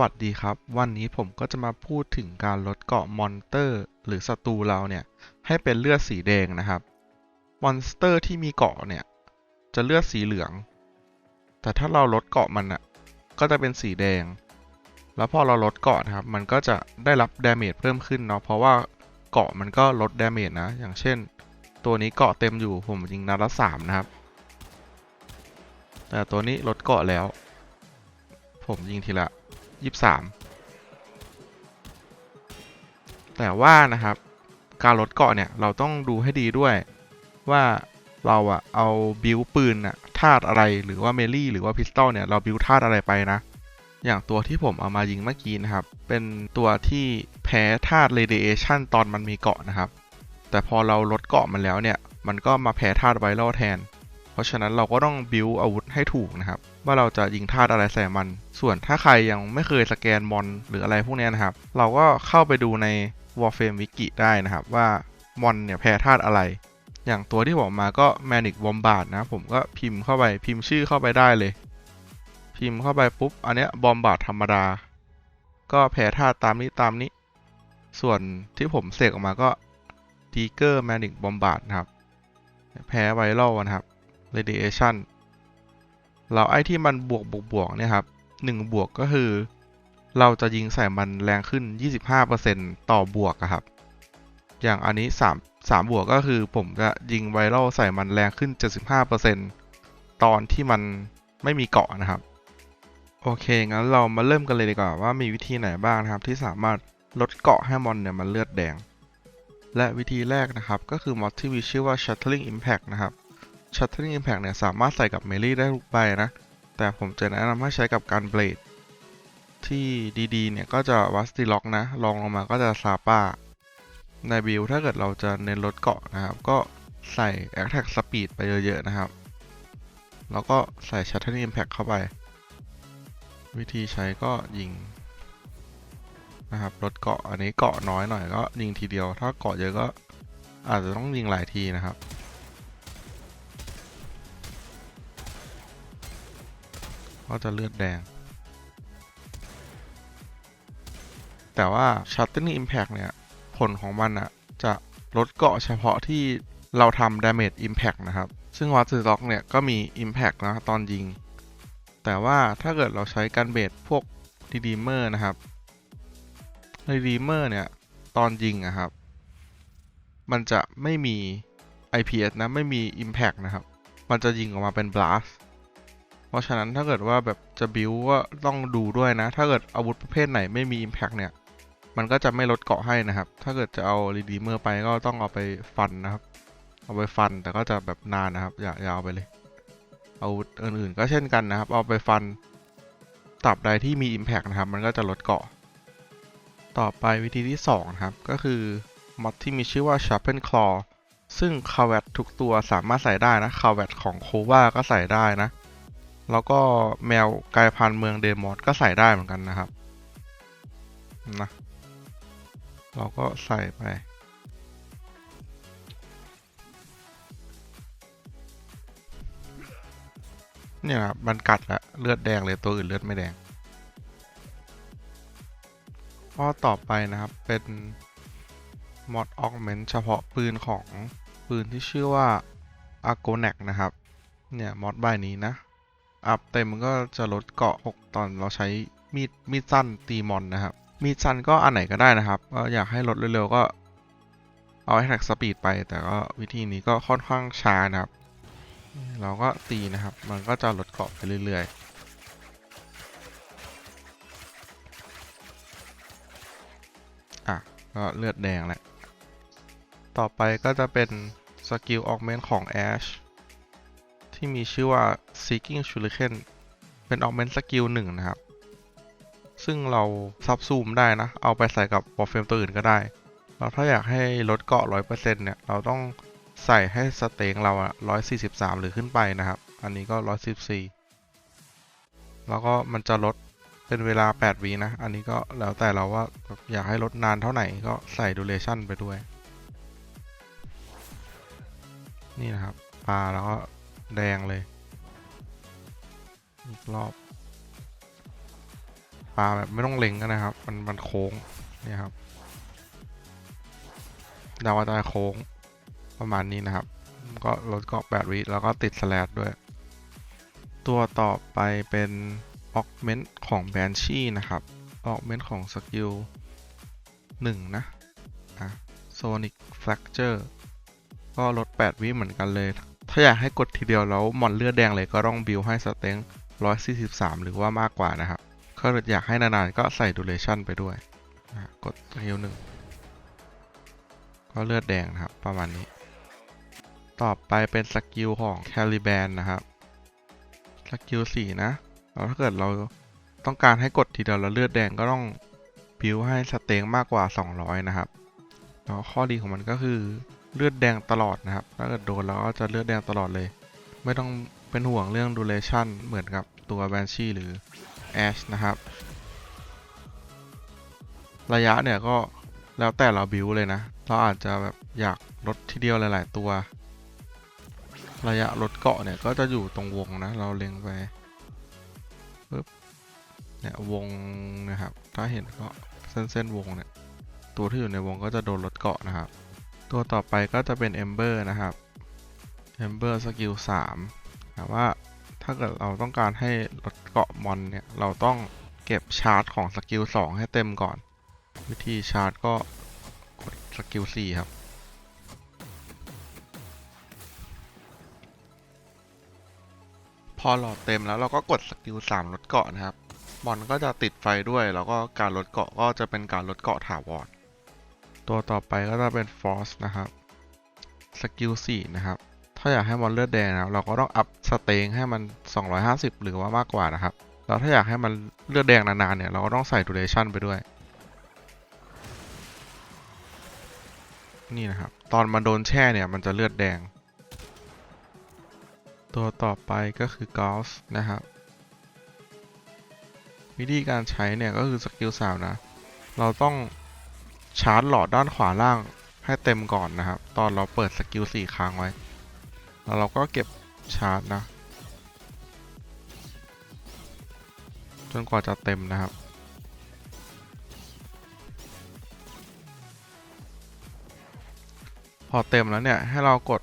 วัสดีครับ วันนี้ผมก็จะมาพูดถึงการลดเกาะมอนเตอร์ หรือศัตรูเราเนี่ย ให้เป็นเลือดสีแดงนะครับ มอนสเตอร์ที่มีเกาะเนี่ย จะเลือดสีเหลือง แต่ถ้าเราลดเกาะมันอะก็จะเป็นสีแดง แล้วพอเราลดเกาะนะครับ มันก็จะได้รับดาเมจเพิ่มขึ้นเนาะเพราะว่าเกาะมันก็ลดดาเมจนะ อย่างเช่น ตัวนี้เกาะเต็มอยู่ผมยิงนัดละสามนะครับ แต่ตัวนี้ลดเกาะแล้ว ผมยิงทีละ ยี่สามแต่ว่านะครับการลดเกาะเนี่ยเราต้องดูให้ดีด้วยว่าเราอะเอาบิวปืนอะธาตุอะไรหรือว่าเมลี่หรือว่าพิสตอลเนี่ยเราบิวธาตุอะไรไปนะ อย่างตัวที่ผมเอามายิงเมื่อกี้นะครับ เป็นตัวที่แพ้ธาตุเรเดเอชันตอนมันมีเกาะนะครับ แต่พอเราลดเกาะมันแล้วเนี่ย มันก็มาแพ้ธาตุไวรัลแทน เพราะฉะนั้นเราก็ต้องบิวอาวุธให้ถูกนะครับ ว่าเราจะยิงธาตุอะไรใส่มัน ส่วนถ้าใครยังไม่เคยสแกนมอนหรืออะไรพวกนี้นะครับ เราก็เข้าไปดูใน Warframe Wiki ได้นะครับว่ามอนเนี่ยแพ้ธาตุอะไร อย่างตัวที่ผมมาก็ Manic Bombard นะผมก็พิมพ์เข้าไปพิมพ์ชื่อเข้าไปได้เลย พิมพ์เข้าไปปุ๊บ อันเนี้ยบอมบาร์ธรรมดา ก็แพ้ธาตุตามนี้ตามนี้ ส่วนที่ผมเสกออกมาก็ Tiger Manic Bombard นะครับ แพ้ไวรัลนะครับ radiation เราไอ้ที่มันบวกบวกบวกเนี่ยครับหนึ่งบวกก็คือ เราจะยิงใส่มันแรงขึ้น 25%ต่อบวกอะครับ อย่างอันนี้ 3 3 บวกก็คือผมจะยิงไวรัลใส่มันแรงขึ้น 75%ตอนที่มันไม่มีเกาะนะครับ โอเค งั้นเรามาเริ่มกันเลยดีกว่าว่ามีวิธีไหนบ้างนะครับ ที่สามารถลดเกาะให้มอนเนี่ยมันเลือดแดง และวิธีแรกนะครับก็คือมอดที่มีชื่อว่า Shattering Impact นะครับ Shattering Impact เนี่ยสามารถใส่กับเมลี่ได้ทุกใบนะ แต่ผมจะแนะนำให้ใช้กับการเบลดที่ดีๆเนี่ยก็จะวัสติล็อกนะลองลงมาก็จะซาป้าในบิลถ้าเกิดเราจะเน้นลดเกาะนะครับ ก็ใส่ Attack Speed ไปเยอะๆนะครับ แล้วก็ใส่ Shattering Impact เข้าไป วิธีใช้ก็ยิงนะครับลดเกาะอันนี้เกาะน้อยหน่อยก็ยิงทีเดียว ถ้าเกาะเยอะก็อาจจะต้องยิงหลายทีนะครับ ก็จะเลือดแดง แต่ว่า Shattering Impact เนี่ย ผลของมันอะจะลดเกาะเฉพาะที่เราทำ Damage Impact นะครับ ซึ่งวัตสึล็อกเนี่ย ก็มี Impact นะตอนยิง แต่ว่าถ้าเกิดเราใช้การเบสพวก Redeemer นะครับ Redeemer เนี่ย ตอนยิงอะครับ มันจะไม่มี IPS นะ ไม่มี Impact นะครับ มันจะยิงออกมาเป็น Blast ราะฉะนั้นถ้าเกิดว่าแบบจะบิวก็ต้องดูด้วยนะ ถ้าเกิดอาวุธประเภทไหนไม่มี Impact เนี่ย มันก็จะไม่ลดเกาะให้นะครับ ถ้าเกิดจะเอา Redeemer ไปก็ต้องเอาไปฟันนะครับ เอาไปฟันแต่ก็จะแบบนานนะครับ อย่าอย่าเอาไปเลย อาวุธอื่นๆก็เช่นกันนะครับ เอาไปฟันตราบใดที่มี Impact นะครับ มันก็จะลดเกาะ ต่อไปวิธีที่2นะครับ ก็คือมอดที่มีชื่อว่า Sharpen Claw ซึ่งคา v ว t ทุกตัวสามารถใส่ได้นะคา v ว t ของโควาก็ใส่ได้นะ แล้วก็แมวกลายพันธุ์เมืองเดมอสก็ใส่ได้เหมือนกันนะครับนะเราก็ใส่ไป เนี่ยครับมันกัดล้วเลือดแดงเลยตัวอื่นเลือดไม่แดงข้อต่อไปนะครับเป็น mod augment เฉพาะปืนของปืนที่ชื่อว่า a r g o n a c นะครับ เนี่ยมอดใบนี้นะ อัพเต็มมันก็จะลดเกาะ 6 ตอนเราใช้มีดมีดสั้นตีมอนนะครับ มีดสั้นก็อันไหนก็ได้นะครับก็อยากให้ลดเร็วๆก็เอาให้แท็กสปีดไป แต่ก็วิธีนี้ก็ค่อนข้างช้านะครับ เราก็ตีนะครับ มันก็จะลดเกาะไปเรื่อยๆอะก็เลือดแดงแหละ ต่อไปก็จะเป็นสกิลออกเมนของ Ash ที่มีชื่อว่า Seeking Shuriken เป็นออกเมนสกิลหนึ่งนะครับ ซึ่งเราซับซูมได้นะ เอาไปใส่กับวอลเฟมตัวอื่นก็ได้ เราถ้าอยากให้ลดเกาะ 100%เนี่ย เราต้องใส่ให้สเต็งเราอะ143 หรือขึ้นไปนะครับ อันนี้ก็ 114 แล้วก็มันจะลดเป็นเวลา 8วีนะ อันนี้ก็แล้วแต่เราว่าอยากให้ลดนานเท่าไหร่ก็ใส่ดูเรชั่นไปด้วย นี่นะครับปลาแล้วก็แดงเลย อีกรอบปลาแบบไม่ต้องเล็งก็นะครับ มันมันโค้งเนี่ยครับดาวกระจายโค้งประมาณนี้นะครับ ก็ลดเกาะแปดวิแล้วก็ติดสแลดด้วย ตัวต่อไปเป็นออกเมนต์ของแบนชี่นะครับออกเมนต์ของสกิลหนึ่งนะอะโซนิกแฟลกเจอร์ก็ลด 8 วิเหมือนกันเลย ถ้าอยากให้กดทีเดียวแล้วมอนเลือดแดงเลยก็ต้องบิวให้สเต็ง 143 หรือว่ามากกว่านะครับถ้าเกิดอยากให้นานๆก็ใส่ดูเลชั่นไปด้วยอะกดสกิลหนึ่งก็เลือดแดงนะครับ ประมาณนี้ ต่อไปเป็นสกิลของแคลิแบนนะครับ สกิลสี่นะแล้วถ้าเกิดเราต้องการให้กดทีเดียวแล้วเลือดแดงก็ต้องบิวให้สเต็งมากกว่า 200 นะครับ แล้วข้อดีของมันก็คือเลือดแดงตลอดนะครับ ถ้าเกิดโดนแล้วก็จะเลือดแดงตลอดเลย ไม่ต้อง เป็นห่วงเรื่องดูเลชั่นเหมือนกับตัวแบนชีหรือแอชนะครับ ระยะเนี่ยก็แล้วแต่เราบิวเลยนะ เราอาจจะแบบอยากลดทีเดียวหลาย ๆ ตัว ระยะลดเกาะเนี่ยก็จะอยู่ตรงวงนะ เราเล็งไปปึ๊บ เนี่ยวงนะครับ ถ้าเห็นก็เส้นเส้นวงเนี่ย ตัวที่อยู่ในวงก็จะโดนลดเกาะนะครับ ตัวต่อไปก็จะเป็น Ember นะครับ Ember สกิล3 แต่ว่าถ้าเกิดเราต้องการให้ลดเกาะมอนเนี่ย เราต้องเก็บชาร์จของสกิล2ให้เต็มก่อน วิธีชาร์จก็กดสกิล4ครับพอหลอดเต็มแล้วเราก็กดสกิล3ลดเกาะนะครับมอนก็จะติดไฟด้วย แล้วก็การลดเกาะก็จะเป็นการลดเกาะถาวรตัวต่อไปก็จะเป็น Force นะครับสกิล4นะครับ ถ้าอยากให้มอนเลือดแดงนะเราก็ต้องอัพสเตงให้มัน 250 หรือว่ามากกว่านะครับแล้วถ้าอยากให้มันเลือดแดงนานๆเนี่ยเราก็ต้องใส่ดูเรชั่นไปด้วย นี่นะครับ ตอนมันโดนแช่เนี่ยมันจะเลือดแดง ตัวต่อไปก็คือ Gauss นะครับ วิธีการใช้เนี่ยก็คือสกิล3นะ เราต้องชาร์จหลอดด้านขวาล่างให้เต็มก่อนนะครับ ตอนเราเปิดสกิล4ค้างไว้ แล้วเราก็เก็บชาร์จนะ จนกว่าจะเต็มนะครับ พอเต็มแล้วเนี่ย ให้เรากด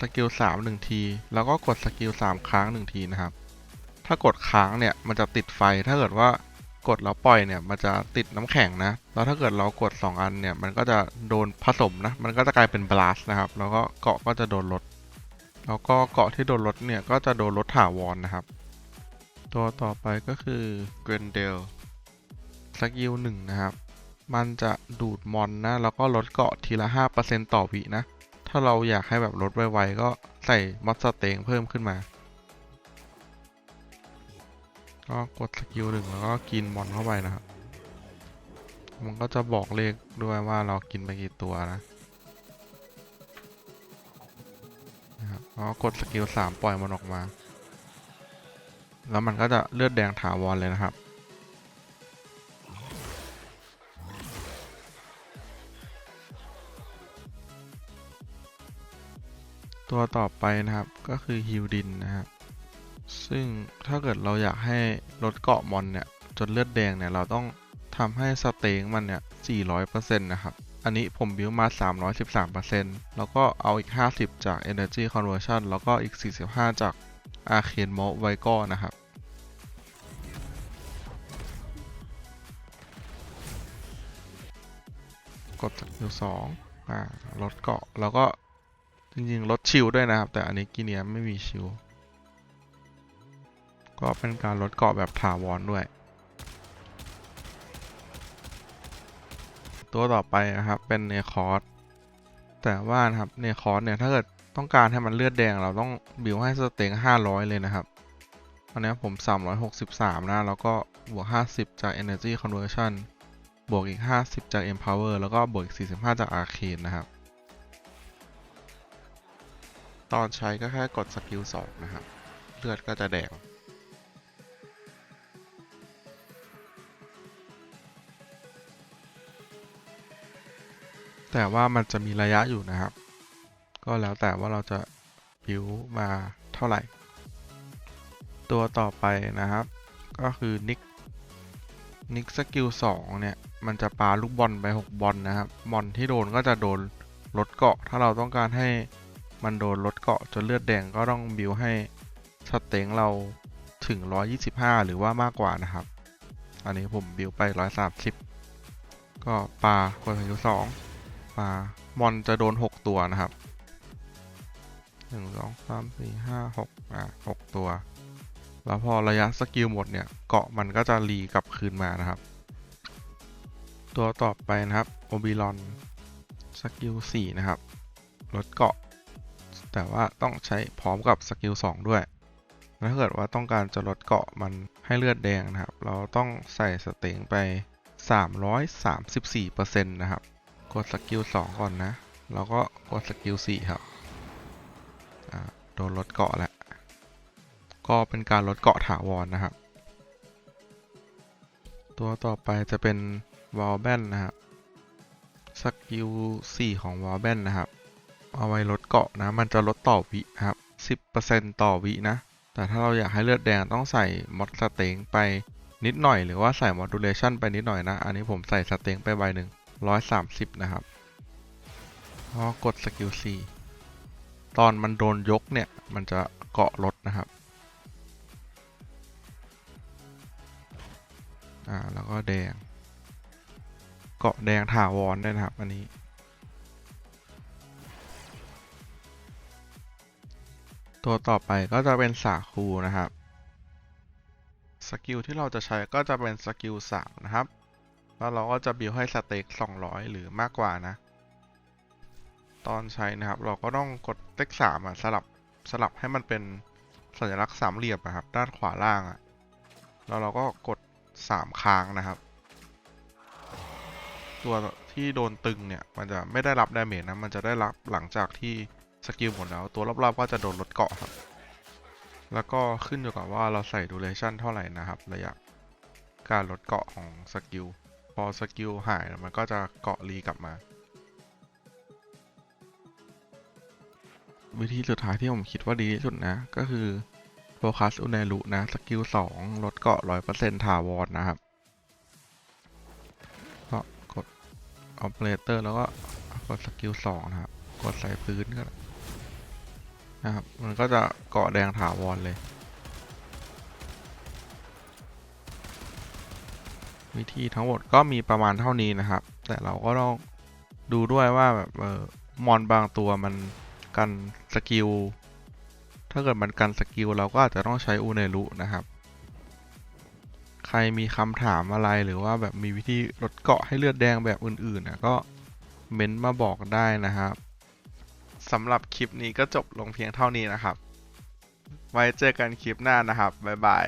สกิล3หนึ่งที แล้วก็กดสกิล3ค้างหนึ่งทีนะครับ ถ้ากดค้างเนี่ย มันจะติดไฟถ้าเกิดว่า กดแล้วปล่อยเนี่ยมันจะติดน้ำแข็งนะ แล้วถ้าเกิดเรากด 2 อันเนี่ยมันก็จะโดนผสมนะ มันก็จะกลายเป็นบลัสนะครับ แล้วก็เกาะก็จะโดนลด แล้วก็เกาะที่โดนลดเนี่ยก็จะโดนลดถาวรนะครับ ตัวต่อไปก็คือเกรนเดลสกิลหนึ่งนะครับ มันจะดูดมอนนะ แล้วก็ลดเกาะทีละ 5%ต่อวินะ ถ้าเราอยากให้แบบลดไวๆก็ใส่มอสเตงเพิ่มขึ้นมา ก็กดสกิลหนึ่งแล้วก็กินมอนเข้าไปนะครับ มันก็จะบอกเลขด้วยว่าเรากินไปกี่ตัวนะนะครับก็กดสกิลสามปล่อยมันออกมา แล้วมันก็จะเลือดแดงถาวรเลยนะครับตัวต่อไปนะครับก็คือฮิวดินนะครับ ซึ่งถ้าเกิดเราอยากให้ลดเกาะมอนเนี่ย จนเลือดแดงเนี่ย เราต้องทำให้สเต็งมันเนี่ย 400%นะครับ อันนี้ผมบิวมา 313%แล้วก็เอาอีก 50 จาก Energy Conversion แล้วก็อีก 45 จาก Arcane m o v i g o r นะครับกดสกิล2อ่า ลดเกาะ แล้วก็จริงๆ ลดชิลด้วยนะครับ แต่อันนี้กิเนียไม่มีชิล ก็เป็นการลดเกาะแบบถาวรด้วย ตัวต่อไปนะครับเป็นเนคอร์สแต่ว่านะครับเนคอร์สเนี่ยถ้าเกิดต้องการให้มันเลือดแดงเราต้องบิวให้สเต็ง500 เลยนะครับอันนี้ผม 363 นะ แล้วก็บวก 50 จาก Energy Conversion บวกอีก 50 จาก Empower แล้วก็บวกอีก 45 จาก Arcane นะครับ ตอนใช้ก็แค่กดสกิล2นะครับ เลือดก็จะแดง แต่ว่ามันจะมีระยะอยู่นะครับ ก็แล้วแต่ว่าเราจะบิวมาเท่าไหร่ ตัวต่อไปนะครับ ก็คือนิกนิกสกิล2เนี่ย มันจะปาลูกบอลไป 6 บอลนะครับ บอลที่โดนก็จะโดนลดเกาะ ถ้าเราต้องการให้มันโดนลดเกาะจนเลือดแดงก็ต้องบิวให้สเต็งเราถึง 125 หรือว่ามากกว่านะครับ อันนี้ผมบิวไป 130 ก็ปลากลยุทธ์2 มา มอนจะโดน 6 ตัวนะครับ 1 2 3 4 5 6 อะ 6 ตัว แล้วพอระยะสกิลหมดเนี่ย เกาะมันก็จะรีกลับคืนมานะครับ ตัวต่อไปนะครับ โอบิลอนสกิล 4 นะครับ ลดเกาะ แต่ว่าต้องใช้พร้อมกับสกิล 2 ด้วยถ้าเกิดว่าต้องการจะลดเกาะมันให้เลือดแดงนะครับ เราต้องใส่สเต็งไป 334%นะครับ กดสกิล2ก่อนนะ แล้วก็กดสกิล4ครับโดนลดเกาะแล้ว ก็เป็นการลดเกาะถาวรนะครับ ตัวต่อไปจะเป็นวอลแบนนะครับสกิล4ของวอลแบนนะครับ เอาไว้ลดเกาะนะ มันจะลดต่อวิครับ 10%ต่อวินะ แต่ถ้าเราอยากให้เลือดแดงต้องใส่มอดสเต็งไปนิดหน่อยหรือว่าใส่มอดูเลชันไปนิดหน่อยนะ อันนี้ผมใส่สเต็งไปใบหนึ่ง 130 นะครับพอกดสกิล4ตอนมันโดนยกเนี่ย มันจะเกาะลดนะครับ อ่า แล้วก็แดง เกาะแดงถาวรได้นะครับ อันนี้ ตัวต่อไปก็จะเป็นสาคูนะครับ สกิลที่เราจะใช้ก็จะเป็นสกิล3นะครับ แล้วเราก็จะบิวให้สเต็ก200 หรือมากกว่านะ ตอนใช้นะครับ เราก็ต้องกดเลข3อะสลับสลับให้มันเป็นสัญลักษณ์สามเหลี่ยมอะครับ ด้านขวาล่างอะแล้วเราก็กด3ค้างนะครับ ตัวที่โดนตึงเนี่ย มันจะไม่ได้รับดาเมจนะ มันจะได้รับหลังจากที่สกิลหมดแล้ว ตัวรอบๆก็จะโดนลดเกาะครับ แล้วก็ขึ้นอยู่กับว่าเราใส่ดูเรชั่นเท่าไหร่นะครับ ระยะการลดเกาะของสกิล พอสกิลหายมันก็จะเกาะรีกลับมา วิธีสุดท้ายที่ผมคิดว่าดีที่สุดนะ ก็คือโฟกัสอุเนรุนะ สกิล2ลดเกาะ100%ถาวรนะครับก็กด Operator แล้วก็กดสกิล2นะครับ กดใส่พื้นก็ได้นะครับ มันก็จะเกาะแดงถาวรเลย วิธีทั้งหมดก็มีประมาณเท่านี้นะครับ แต่เราก็ต้องดูด้วยว่าแบบเออมอนบางตัวมันกันสกิล ถ้าเกิดมันกันสกิลเราก็อาจจะต้องใช้อูเนรุนะครับ ใครมีคำถามอะไรหรือว่าแบบมีวิธีลดเกาะให้เลือดแดงแบบอื่นๆนะก็เม้นต์มาบอกได้นะครับสำหรับคลิปนี้ก็จบลงเพียงเท่านี้นะครับ ไว้เจอกันคลิปหน้านะครับ บ๊ายบาย